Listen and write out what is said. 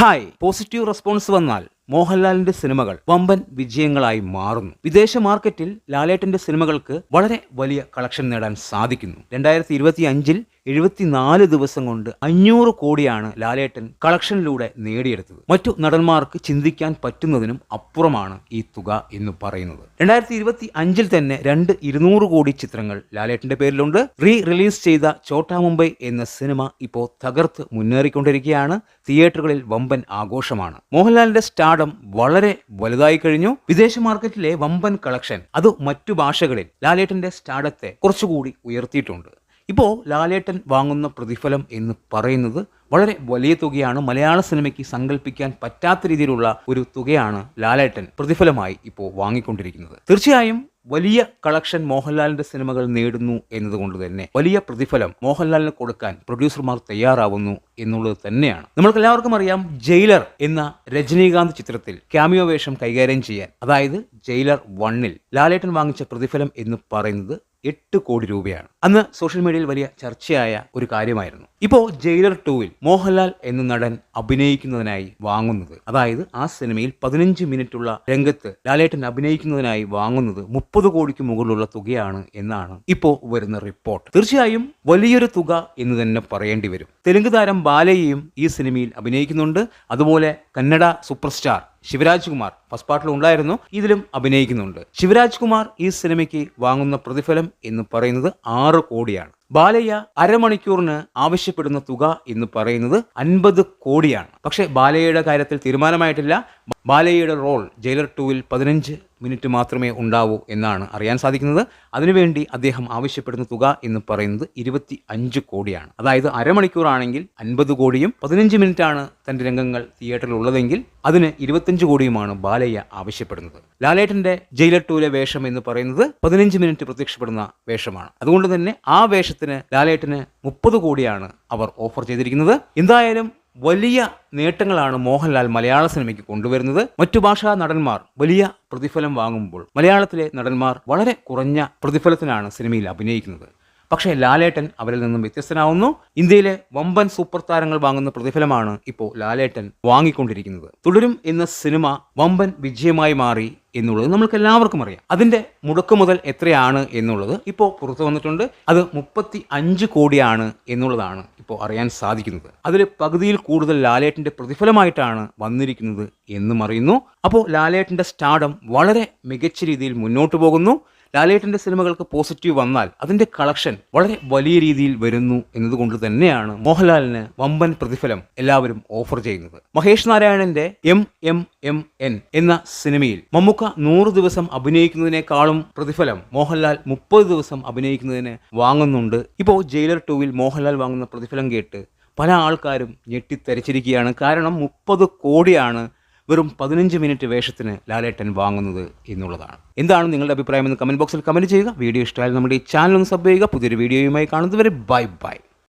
Hi positive response വന്നാൽ മോഹൻലാലിന്റെ സിനിമകൾ വമ്പൻ വിജയങ്ങളായി മാറുന്നു. വിദേശ മാർക്കറ്റിൽ ലാലേട്ടന്റെ സിനിമകൾക്ക് വളരെ വലിയ കളക്ഷൻ നേടാൻ സാധിക്കുന്നു. രണ്ടായിരത്തി ഇരുപത്തി അഞ്ചിൽ എഴുപത്തിനാല് ദിവസം കൊണ്ട് അഞ്ഞൂറ് കോടിയാണ് ലാലേട്ടൻ കളക്ഷനിലൂടെ നേടിയെടുത്തത്. മറ്റു നടന്മാർക്ക് ചിന്തിക്കാൻ പറ്റുന്നതിനും അപ്പുറമാണ് ഈ തുക എന്ന് പറയുന്നത്. രണ്ടായിരത്തി ഇരുപത്തി അഞ്ചിൽ തന്നെ രണ്ട് ഇരുന്നൂറ് കോടി ചിത്രങ്ങൾ ലാലേട്ടന്റെ പേരിലുണ്ട്. റീ റിലീസ് ചെയ്ത ചോട്ടാ മുംബൈ എന്ന സിനിമ ഇപ്പോൾ തകർത്ത് മുന്നേറിക്കൊണ്ടിരിക്കുകയാണ്. തിയേറ്ററുകളിൽ വമ്പൻ ആഘോഷമാണ്. മോഹൻലാലിന്റെ സ്റ്റാർഡം വളരെ വലുതായി കഴിഞ്ഞു. വിദേശ മാർക്കറ്റിലെ വമ്പൻ കളക്ഷൻ അത് മറ്റു ഭാഷകളിൽ ലാലേട്ടന്റെ സ്റ്റാർഡത്തെ കുറച്ചുകൂടി ഉയർത്തിയിട്ടുണ്ട്. ഇപ്പോൾ ലാലേട്ടൻ വാങ്ങുന്ന പ്രതിഫലം എന്ന് പറയുന്നത് വളരെ വലിയ തുകയാണ്. മലയാള സിനിമയ്ക്ക് സങ്കല്പിക്കാൻ പറ്റാത്ത രീതിയിലുള്ള ഒരു തുകയാണ് ലാലേട്ടൻ പ്രതിഫലമായി ഇപ്പോൾ വാങ്ങിക്കൊണ്ടിരിക്കുന്നത്. തീർച്ചയായും വലിയ കളക്ഷൻ മോഹൻലാലിന്റെ സിനിമകൾ നേടുന്നു എന്നതുകൊണ്ട് തന്നെ വലിയ പ്രതിഫലം മോഹൻലാലിന് കൊടുക്കാൻ പ്രൊഡ്യൂസർമാർ തയ്യാറാവുന്നു എന്നുള്ളത് തന്നെയാണ്. നമ്മൾക്ക് എല്ലാവർക്കും അറിയാം ജയിലർ എന്ന രജനീകാന്ത് ചിത്രത്തിൽ ക്യാമിയോ വേഷം കൈകാര്യം ചെയ്യാൻ അതായത് ജയിലർ വണ്ണിൽ ലാലേട്ടൻ വാങ്ങിച്ച പ്രതിഫലം എന്ന് പറയുന്നത് എട്ട് കോടി രൂപയാണ്. അന്ന് സോഷ്യൽ മീഡിയയിൽ വലിയ ചർച്ചയായ ഒരു കാര്യമായിരുന്നു. ഇപ്പോൾ ജയിലർ ടൂവിൽ മോഹൻലാൽ എന്ന നടൻ അഭിനയിക്കുന്നതിനായി വാങ്ങുന്നത് അതായത് ആ സിനിമയിൽ പതിനഞ്ച് മിനിറ്റുള്ള രംഗത്ത് ലാലേട്ടൻ അഭിനയിക്കുന്നതിനായി വാങ്ങുന്നത് മുപ്പത് കോടിക്ക് മുകളിലുള്ള തുകയാണ് എന്നാണ് ഇപ്പോ വരുന്ന റിപ്പോർട്ട് തീർച്ചയായും വലിയൊരു തുക എന്ന് തന്നെ പറയേണ്ടി വരും. തെലുങ്ക് താരം ബാലയെയും ഈ സിനിമയിൽ അഭിനയിക്കുന്നുണ്ട്. അതുപോലെ Kannada super star Shivaraj Kumar first പാർട്ടിൽ ഉണ്ടായിരുന്നു. ഇതിലും അഭിനയിക്കുന്നുണ്ട്. ശിവരാജ് കുമാർ ഈ സിനിമയ്ക്ക് വാങ്ങുന്ന പ്രതിഫലം എന്ന് പറയുന്നത് ആറ് കോടിയാണ്. ബാലയ്യ അരമണിക്കൂറിന് ആവശ്യപ്പെടുന്ന തുക എന്ന് പറയുന്നത് അൻപത് കോടിയാണ്. പക്ഷേ ബാലയ്യയുടെ കാര്യത്തിൽ തീരുമാനമായിട്ടില്ല. ബാലയ്യയുടെ റോൾ ജയിലർ ടൂവിൽ പതിനഞ്ച് മിനിറ്റ് മാത്രമേ ഉണ്ടാവൂ എന്നാണ് അറിയാൻ സാധിക്കുന്നത്. അതിനുവേണ്ടി അദ്ദേഹം ആവശ്യപ്പെടുന്ന തുക എന്ന് പറയുന്നത് ഇരുപത്തി അഞ്ച് കോടിയാണ്. അതായത് അരമണിക്കൂറാണെങ്കിൽ അൻപത് കോടിയും പതിനഞ്ച് മിനിറ്റാണ് തന്റെ രംഗങ്ങൾ തിയേറ്ററിൽ ഉള്ളതെങ്കിൽ അതിന് ഇരുപത്തഞ്ച് കോടിയുമാണ് ബാലയ്യ ആവശ്യപ്പെടുന്നത്. ലാലേട്ടന്റെ ജയിലർ ടൂലെ വേഷം എന്ന് പറയുന്നത് പതിനഞ്ച് മിനിറ്റ് പ്രത്യക്ഷപ്പെടുന്ന വേഷമാണ്. അതുകൊണ്ട് തന്നെ ആ വേഷത്തിന് ലാലേട്ടന് മുപ്പത് കോടിയാണ് അവർ ഓഫർ ചെയ്തിരിക്കുന്നത്. എന്തായാലും വലിയ നേട്ടങ്ങളാണ് മോഹൻലാൽ മലയാള സിനിമയ്ക്ക് കൊണ്ടുവരുന്നത്. മറ്റു ഭാഷാ നടന്മാർ വലിയ പ്രതിഫലം വാങ്ങുമ്പോൾ മലയാളത്തിലെ നടന്മാർ വളരെ കുറഞ്ഞ പ്രതിഫലത്തിനാണ് സിനിമയിൽ അഭിനയിക്കുന്നത്. പക്ഷേ ലാലേട്ടൻ അവരിൽ നിന്നും വ്യത്യസ്തനാവുന്നു. ഇന്ത്യയിലെ വമ്പൻ സൂപ്പർ താരങ്ങൾ വാങ്ങുന്ന പ്രതിഫലമാണ് ഇപ്പോൾ ലാലേട്ടൻ വാങ്ങിക്കൊണ്ടിരിക്കുന്നത്. തുടരും എന്ന സിനിമ വമ്പൻ വിജയമായി മാറി എന്നുള്ളത് നമ്മൾക്ക് എല്ലാവർക്കും അറിയാം. അതിന്റെ മുടക്ക് മുതൽ എത്രയാണ് എന്നുള്ളത് ഇപ്പോൾ പുറത്തു വന്നിട്ടുണ്ട്. അത് മുപ്പത്തി അഞ്ച് കോടിയാണ് എന്നുള്ളതാണ് ഇപ്പോൾ അറിയാൻ സാധിക്കുന്നത്. അതിൽ പകുതിയിൽ കൂടുതൽ ലാലേട്ടന്റെ പ്രതിഫലമായിട്ടാണ് വന്നിരിക്കുന്നത് എന്നും അറിയുന്നു. അപ്പോൾ ലാലേട്ടന്റെ സ്റ്റാർഡം വളരെ മികച്ച രീതിയിൽ മുന്നോട്ട് പോകുന്നു. ലാലേട്ടന്റെ സിനിമകൾക്ക് പോസിറ്റീവ് വന്നാൽ അതിന്റെ കളക്ഷൻ വളരെ വലിയ രീതിയിൽ വരുന്നു എന്നതുകൊണ്ട് തന്നെയാണ് മോഹൻലാലിന് വമ്പൻ പ്രതിഫലം എല്ലാവരും ഓഫർ ചെയ്യുന്നത്. മഹേഷ് നാരായണന്റെ എം എം എം എൻ എന്ന സിനിമയിൽ മമ്മൂക്ക നൂറ് ദിവസം അഭിനയിക്കുന്നതിനേക്കാളും പ്രതിഫലം മോഹൻലാൽ മുപ്പത് ദിവസം അഭിനയിക്കുന്നതിന് വാങ്ങുന്നുണ്ട്. ഇപ്പോൾ ജയിലർ ടൂവിൽ മോഹൻലാൽ വാങ്ങുന്ന പ്രതിഫലം കേട്ട് പല ആൾക്കാരും ഞെട്ടിത്തരിച്ചിരിക്കുകയാണ്. കാരണം മുപ്പത് കോടിയാണ് വെറും പതിനഞ്ച് മിനിറ്റ് വേഷത്തിന് ലാലേട്ടൻ വാങ്ങുന്നത് എന്നുള്ളതാണ്. എന്താണ് നിങ്ങളുടെ അഭിപ്രായം എന്ന് കമന്റ് ബോക്സിൽ കമന്റ് ചെയ്യുക. വീഡിയോ ഇഷ്ടമായാലും നമ്മുടെ ഈ ചാനൽ ഒന്ന് സബ് ചെയ്യുക. പുതിയൊരു വീഡിയോയുമായി കാണുന്നതുവരെ ബൈ ബൈ